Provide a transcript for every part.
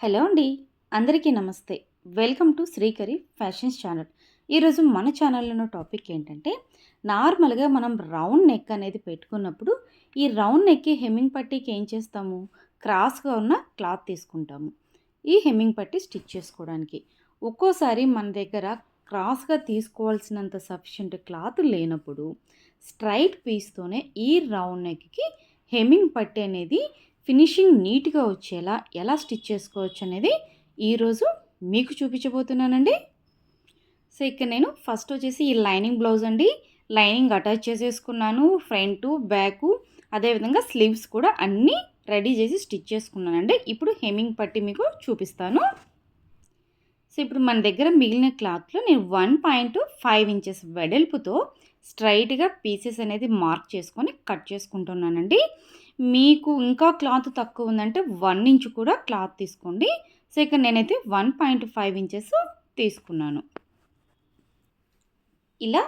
Hello అండి అందరికీ నమస్తే. Welcome to Srikari fashions channel. ఈరోజు మన ఛానల్లో ఉన్న టాపిక్ ఏంటంటే నార్మల్గా మనం రౌండ్ నెక్ అనేది పెట్టుకున్నప్పుడు ఈ రౌండ్ నెక్కి హెమ్మింగ్ పట్టీకి ఏం చేస్తాము? క్రాస్గా ఉన్న క్లాత్ తీసుకుంటాము. ఈ హెమ్మింగ్ పట్టీ స్టిచ్ చేసుకోవడానికి. ఒక్కోసారి మన దగ్గర క్రాస్గా తీసుకోవాల్సినంత సఫిషియంట్ క్లాత్ లేనప్పుడు స్ట్రైట్ పీస్తోనే ఈ రౌండ్ నెక్కి హెమ్మింగ్ పట్టీ అనేది ఫినిషింగ్ నీట్గా వచ్చేలా ఎలా స్టిచ్ చేసుకోవచ్చు అనేది ఈరోజు మీకు చూపించబోతున్నానండి. సో ఇక్కడ నేను ఫస్ట్ వచ్చేసి ఈ లైనింగ్ బ్లౌజ్ అండి. లైనింగ్ అటాచ్ చేసేసుకున్నాను. ఫ్రంట్ బ్యాక్ అదేవిధంగా స్లీవ్స్ కూడా అన్నీ రెడీ చేసి స్టిచ్ చేసుకున్నానండి. ఇప్పుడు హెమింగ్ పట్టి మీకు చూపిస్తాను. సో ఇప్పుడు మన దగ్గర మిగిలిన క్లాత్లో నేను వన్ పాయింట్ ఫైవ్ ఇంచెస్ వెడల్పుతో స్ట్రైట్గా పీసెస్ అనేది మార్క్ చేసుకొని కట్ చేసుకుంటున్నానండి. మీకు ఇంకా క్లాత్ తక్కువ ఉందంటే వన్ ఇంచ్ కూడా క్లాత్ తీసుకోండి. సో ఇక్కడ నేనైతే వన్ పాయింట్ ఫైవ్ ఇంచెస్ తీసుకున్నాను. ఇలా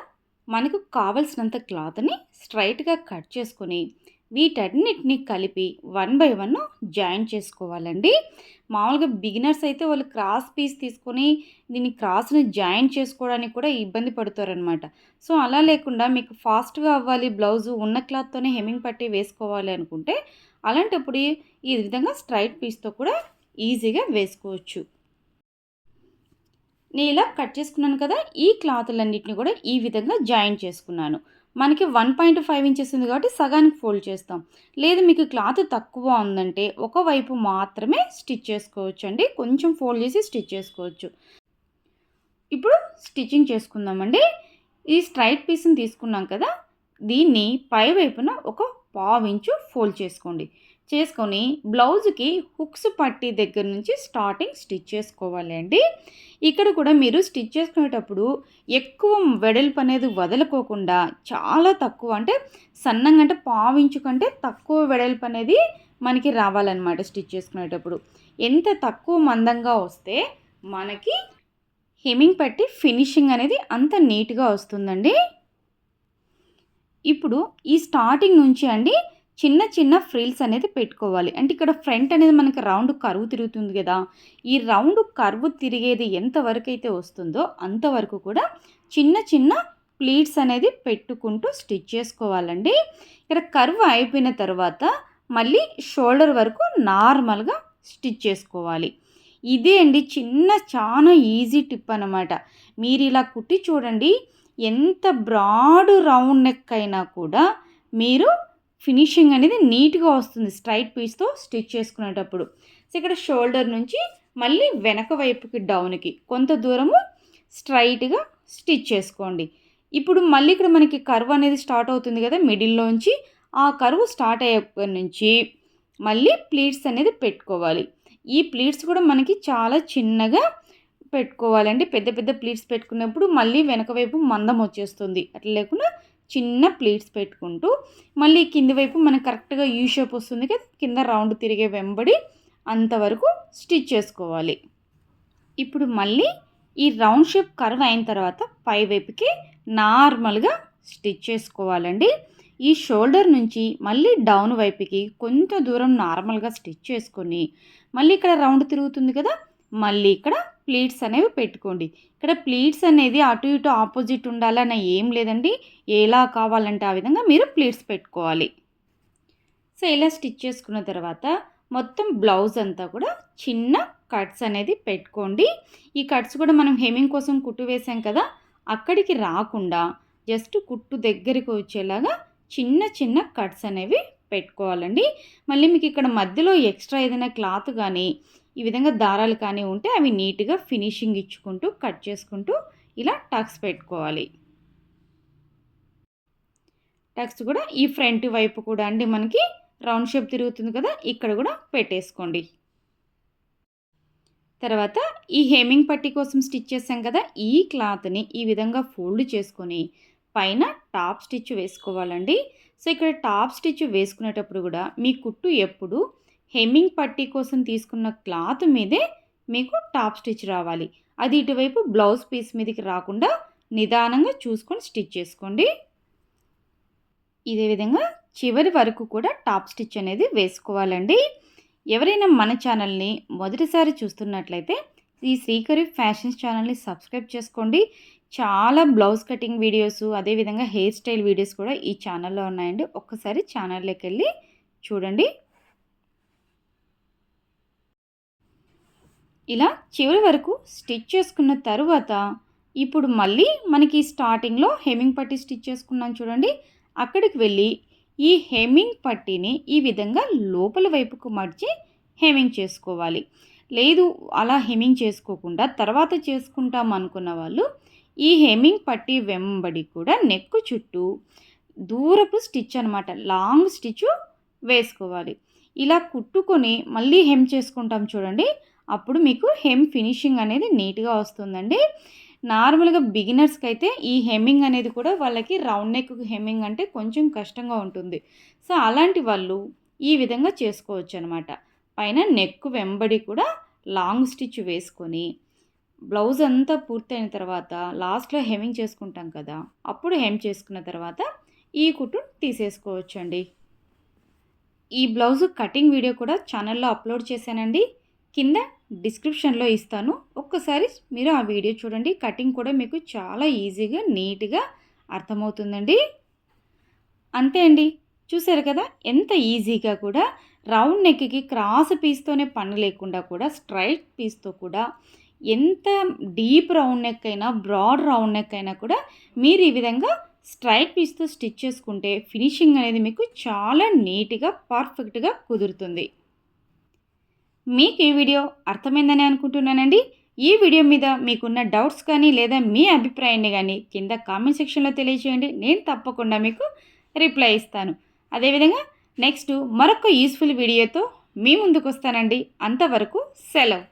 మనకు కావలసినంత క్లాత్ని స్ట్రైట్గా కట్ చేసుకొని వీటన్నిటిని కలిపి వన్ బై వన్ జాయిన్ చేసుకోవాలండి. మామూలుగా బిగినర్స్ అయితే వాళ్ళు క్రాస్ పీస్ తీసుకొని దీన్ని క్రాస్ని జాయిన్ చేసుకోవడానికి కూడా ఇబ్బంది పడతారనమాట సో అలా లేకుండా మీకు ఫాస్ట్గా అవ్వాలి బ్లౌజు ఉన్న క్లాత్తోనే హెమ్మింగ్ పట్టి వేసుకోవాలి అనుకుంటే అలాంటప్పుడు ఈ విధంగా స్ట్రైట్ పీస్తో కూడా ఈజీగా వేసుకోవచ్చు. నేను ఇలా కట్ చేసుకున్నాను కదా ఈ క్లాతులన్నింటినీ కూడా ఈ విధంగా జాయిన్ చేసుకున్నాను. మనకి వన్ పాయింట్ ఫైవ్ ఇంచెస్ ఉంది కాబట్టి సగానికి ఫోల్డ్ చేస్తాం. లేదు మీకు క్లాత్ తక్కువ ఉందంటే ఒకవైపు మాత్రమే స్టిచ్ చేసుకోవచ్చు అండి కొంచెం ఫోల్డ్ చేసి స్టిచ్ చేసుకోవచ్చు. ఇప్పుడు స్టిచ్చింగ్ చేసుకుందామండి. ఈ స్ట్రైట్ పీస్ని తీసుకున్నాం కదా దీన్ని పై వైపున ఒక పావు ఇంచు ఫోల్డ్ చేసుకోండి. చేసుకొని బ్లౌజ్కి హుక్స్ పట్టి దగ్గర నుంచి స్టార్టింగ్ స్టిచ్ చేసుకోవాలి అండి. ఇక్కడ కూడా మీరు స్టిచ్ చేసుకునేటప్పుడు ఎక్కువ వెడల్పు అనేది వదలుకోకుండా చాలా తక్కువ అంటే సన్నంగా అంటే పావించు కంటే తక్కువ వెడల్పు అనేది మనకి రావాలన్నమాట స్టిచ్ చేసుకునేటప్పుడు. ఎంత తక్కువ మందంగా వస్తే మనకి హెమింగ్ పట్టి ఫినిషింగ్ అనేది అంత నీట్గా వస్తుందండి. ఇప్పుడు ఈ స్టార్టింగ్ నుంచి అండి చిన్న చిన్న ఫ్రిల్స్ అనేది పెట్టుకోవాలి. అంటే ఇక్కడ ఫ్రంట్ అనేది మనకి రౌండ్ కరువు తిరుగుతుంది కదా. ఈ రౌండ్ కరువు తిరిగేది ఎంతవరకు అయితే వస్తుందో అంతవరకు కూడా చిన్న చిన్న ప్లీట్స్ అనేది పెట్టుకుంటూ స్టిచ్ చేసుకోవాలండి. ఇక్కడ కరువు అయిపోయిన తర్వాత మళ్ళీ షోల్డర్ వరకు నార్మల్గా స్టిచ్ చేసుకోవాలి. ఇదే అండి చిన్న చాలా ఈజీ టిప్ అనమాట మీరు ఇలా కుట్టి చూడండి. ఎంత బ్రాడ్ రౌండ్ నెక్ అయినా కూడా మీరు ఫినిషింగ్ అనేది నీట్గా వస్తుంది. స్ట్రైట్ పీస్తో స్టిచ్ చేసుకునేటప్పుడు. సో ఇక్కడ షోల్డర్ నుంచి మళ్ళీ వెనక వైపుకి డౌన్కి కొంత దూరము స్ట్రైట్గా స్టిచ్ చేసుకోండి. ఇప్పుడు మళ్ళీ ఇక్కడ మనకి కర్వ్ అనేది స్టార్ట్ అవుతుంది కదా మిడిల్లోంచి. ఆ కర్వ్ స్టార్ట్ అయ్యే నుంచి మళ్ళీ ప్లీట్స్ అనేది పెట్టుకోవాలి. ఈ ప్లీట్స్ కూడా మనకి చాలా చిన్నగా పెట్టుకోవాలండి. పెద్ద పెద్ద ప్లీట్స్ పెట్టుకున్నప్పుడు మళ్ళీ వెనక వైపు మందం వచ్చేస్తుంది. అట్లా లేకుండా చిన్న ప్లేట్స్ పెట్టుకుంటూ మళ్ళీ కింది వైపు మనకు కరెక్ట్గా యూ షేప్ వస్తుంది కదా కింద రౌండ్ తిరిగే వెంబడి అంతవరకు స్టిచ్ చేసుకోవాలి. ఇప్పుడు మళ్ళీ ఈ రౌండ్ షేప్ కర్వ్ అయిన తర్వాత పై వైపుకి నార్మల్గా స్టిచ్ చేసుకోవాలండి. ఈ షోల్డర్ నుంచి మళ్ళీ డౌన్ వైపుకి కొంత దూరం నార్మల్గా స్టిచ్ చేసుకొని మళ్ళీ ఇక్కడ రౌండ్ తిరుగుతుంది కదా మళ్ళీ ఇక్కడ ప్లీట్స్ అనేవి పెట్టుకోండి. ఇక్కడ ప్లీట్స్ అనేది అటు ఇటు ఆపోజిట్ ఉండాలని ఏం లేదండి. ఎలా కావాలంటే ఆ విధంగా మీరు ప్లీట్స్ పెట్టుకోవాలి. సో ఇలా స్టిచ్ చేసుకున్న తర్వాత మొత్తం బ్లౌజ్ అంతా కూడా చిన్న కట్స్ అనేది పెట్టుకోండి. ఈ కట్స్ కూడా మనం హెమింగ్ కోసం కుట్టు వేసాం కదా అక్కడికి రాకుండా జస్ట్ కుట్టు దగ్గరికి వచ్చేలాగా చిన్న చిన్న కట్స్ అనేవి పెట్టుకోవాలండి. మళ్ళీ మీకు ఇక్కడ మధ్యలో ఎక్స్ట్రా ఏదైనా క్లాత్ కానీ ఈ విధంగా దారాలు కానీ ఉంటే అవి నీట్గా ఫినిషింగ్ ఇచ్చుకుంటూ కట్ చేసుకుంటూ ఇలా టక్స్ పెట్టుకోవాలి. టక్స్ కూడా ఈ ఫ్రంట్ వైపు కూడా అండి మనకి రౌండ్ షేప్ తిరుగుతుంది కదా ఇక్కడ కూడా పెట్టేసుకోండి. తర్వాత ఈ హెమింగ్ పట్టి కోసం స్టిచ్ చేసాం కదా ఈ క్లాత్ని ఈ విధంగా ఫోల్డ్ చేసుకొని పైన టాప్ స్టిచ్ వేసుకోవాలండి. సో ఇక్కడ టాప్ స్టిచ్ వేసుకునేటప్పుడు కూడా మీ కుట్టు ఎప్పుడు హెమ్మింగ్ పట్టీ కోసం తీసుకున్న క్లాత్ మీదే మీకు టాప్ స్టిచ్ రావాలి. అది ఇటువైపు బ్లౌజ్ పీస్ మీదకి రాకుండా నిదానంగా చూసుకొని స్టిచ్ చేసుకోండి. ఇదే విధంగా చివరి వరకు కూడా టాప్ స్టిచ్ అనేది వేసుకోవాలండి. ఎవరైనా మన ఛానల్ని మొదటిసారి చూస్తున్నట్లయితే ఈ శ్రీకరి ఫ్యాషన్స్ ఛానల్ని సబ్స్క్రైబ్ చేసుకోండి. చాలా బ్లౌజ్ కటింగ్ వీడియోస్ అదేవిధంగా హెయిర్ స్టైల్ వీడియోస్ కూడా ఈ ఛానల్లో ఉన్నాయండి. ఒక్కసారి ఛానల్లోకి వెళ్ళి చూడండి. ఇలా చివరి వరకు స్టిచ్ చేసుకున్న తరువాత ఇప్పుడు మళ్ళీ మనకి స్టార్టింగ్లో హెమ్మింగ్ పట్టి స్టిచ్ చేసుకున్నాం చూడండి. అక్కడికి వెళ్ళి ఈ హెమ్మింగ్ పట్టీని ఈ విధంగా లోపల వైపుకు మడిచి హెమ్మింగ్ చేసుకోవాలి. లేదు అలా హెమ్మింగ్ చేసుకోకుండా తర్వాత చేసుకుంటాం అనుకున్న వాళ్ళు ఈ హెమ్మింగ్ పట్టీ వెంబడి కూడా నెక్కు చుట్టూ దూరపు స్టిచ్ అనమాట లాంగ్ స్టిచ్ వేసుకోవాలి. ఇలా కుట్టుకొని మళ్ళీ హెమ్ చేసుకుంటాం చూడండి. అప్పుడు మీకు హెమ్ ఫినిషింగ్ అనేది నీట్గా వస్తుందండి. నార్మల్గా బిగినర్స్కి అయితే ఈ హెమ్మింగ్ అనేది కూడా వాళ్ళకి రౌండ్ నెక్ హెమ్మింగ్ అంటే కొంచెం కష్టంగా ఉంటుంది. సో అలాంటి వాళ్ళు ఈ విధంగా చేసుకోవచ్చు అనమాట పైన నెక్ వెంబడి కూడా లాంగ్ స్టిచ్ వేసుకొని బ్లౌజ్ అంతా పూర్తయిన తర్వాత లాస్ట్లో హెమ్మింగ్ చేసుకుంటాం కదా అప్పుడు హెమ్ చేసుకున్న తర్వాత ఈ కుట్టు తీసేసుకోవచ్చండి. ఈ బ్లౌజ్ కటింగ్ వీడియో కూడా ఛానల్లో అప్లోడ్ చేశానండి. కింద డిస్క్రిప్షన్లో ఇస్తాను. ఒక్కసారి మీరు ఆ వీడియో చూడండి. కటింగ్ కూడా మీకు చాలా ఈజీగా నీట్గా అర్థమవుతుందండి. అంతే అండి. చూసారు కదా? ఎంత ఈజీగా కూడా రౌండ్ నెక్కి క్రాస్ పీస్తోనే పని లేకుండా కూడా స్ట్రైట్ పీస్తో కూడా ఎంత డీప్ రౌండ్ నెక్ అయినా బ్రాడ్ రౌండ్ నెక్ అయినా కూడా మీరు ఈ విధంగా స్ట్రైట్ పీస్తో స్టిచ్ చేసుకుంటే ఫినిషింగ్ అనేది మీకు చాలా నీట్గా పర్ఫెక్ట్గా కుదురుతుంది. మీకు ఈ వీడియో అర్థమైందని అనుకుంటున్నానండి. ఈ వీడియో మీద మీకున్న డౌట్స్ కానీ లేదా మీ అభిప్రాయాన్ని కానీ కింద కామెంట్ సెక్షన్లో తెలియజేయండి నేను తప్పకుండా మీకు రిప్లై ఇస్తాను. అదేవిధంగా నెక్స్ట్ మరొక యూస్ఫుల్ వీడియోతో మీ ముందుకు వస్తానండి అంతవరకు సెలవు.